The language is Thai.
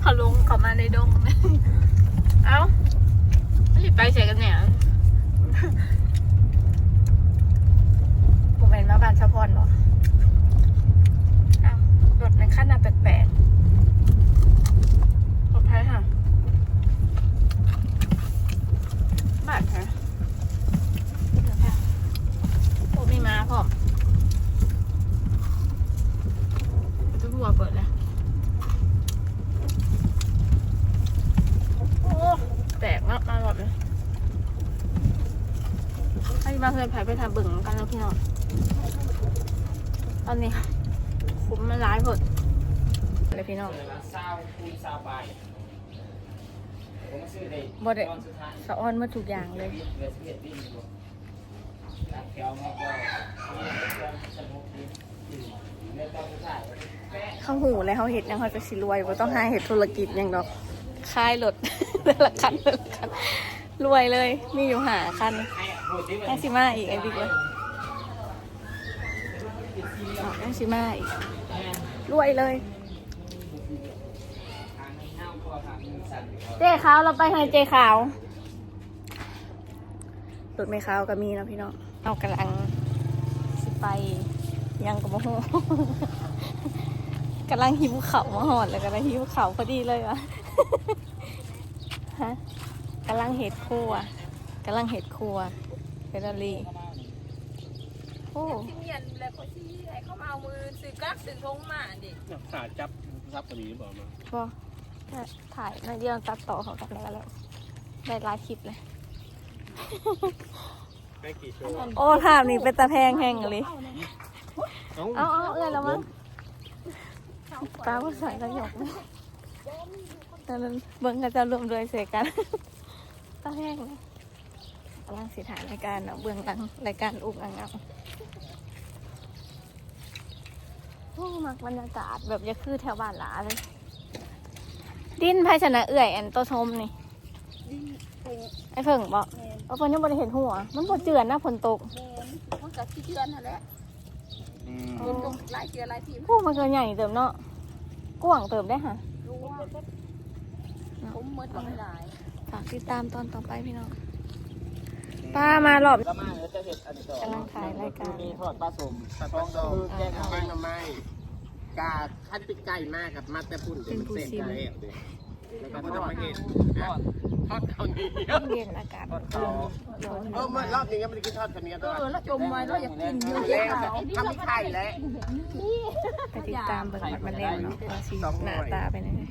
เขาลงเขามาในดงเอ้าไม่ได้ไปใส่กันเนี่ยผมเป็นมาบ้านสะพอนเนาะเอ้ารถในขั้นหน้าแปลกๆปลอดภัยค่ะบาดแผลเดี๋ยวค่ะโอ้มีมาพร้อมประตูหัวเปิดแล้ว โอ้แตก มากมาหมดเลยให้มาเพื่อนไผ่ไปทำบึ่งกันแล้วพี่น้องตอนนี้คุ้มมันร้ายหมดเลยพี่น้องซาวคูณซาวบายผมซื้อได้บ่ได้ตอนสุดท้ายสะออนมาทุกอย่างเลยเขาหูเลยเขาเห็ดยังเขาจะสิรวยว่าต้องหาเห็ดธุรกิจอย่างดอก คายรถแต่ละคันแต่ละคันรวยเลย มีอยู่หาคันให้โปรตีนแอซิมาอีกไอ้บิ๊กเลยแอซิมาอีกรวยเลยเจ๊ขาวเราไปให้เจ๊ขาวรถไม่ขาวก็มีนะพี่น้องเอากำลังสิไปยังกับโมโหกำลังหิวเข่ามาหอดเลยกำลังหิวเข่าพอดีเลยวะ ฮะกำลังเห็ดครัวกำลังเห็ดครัวเฟรลี่โอ้ที่เมียนแล้วเขาที่ให้เขามาเอามือซื้อกักซื้อทงมาดิขาจับรับพอดีบอกมาบอถ่ายในเดียวตัดต่อเขากันแล้วแล้ว ได้ลายคลิปเลยโอ้ภาพนี้เป็นตาแพงแห้งเลยเอาเอาเอื้อแล้วมั้งป้าก็ใส่กระหยกนะตอนนั้น เบิ้งก็จะรวมด้วยเสกกันตาแพงเลยกำลังสิถ่ายรายการเนาะเบื้องหลังรายการอุกอังเอาโอ้มักบรรยากาศแบบจะคือแถวบ้านหลาเลย ดินไพชนะเอื่อยอันโตชมนี่ไอ้เพิ่งบอกเอาเพิ่นยังบ่ได้เห็นหัว มันบ่เจือนนะฝนตกแมนมันกับที่เดือนนั่นแหละอืมเดือนตรงหลายเดือนหลายทีมผู้มันก็ใหญ่เติมเนาะกว้างเติมได้ค่ะรู้ว่า ผมเมื่อตอนหลายฝากติดตามตอนต่อไปพี่น้อง ป้ามารอบก็มาแล้วจะเห็ดอันนี้ต่อกำลังถ่ายรายการ มีทอดปลาสมปลาทองดองแกงข้าวหน่อไม้กาขั้นปิดไก่มากกับมาแต่ปุ่นเดี๋ยวมันเสร็จไก่แล้วเดี๋ยวแล้วก็ต้องมาเห็ดทอดทอดข้าวเหนียวเย็นอากาศทอดข้าวร้อนเออเมื่อรอบนี้ยังไม่ได้กินทอดกันเนี้ยเออแล้วจมไว้แล้วอยากกินอยู่แล้แล้ววทำไม่ไข่แล้วไปติดตามเบิ่งมันมาแล้วเนาะว่าสิหน้าตาเป็นยังไง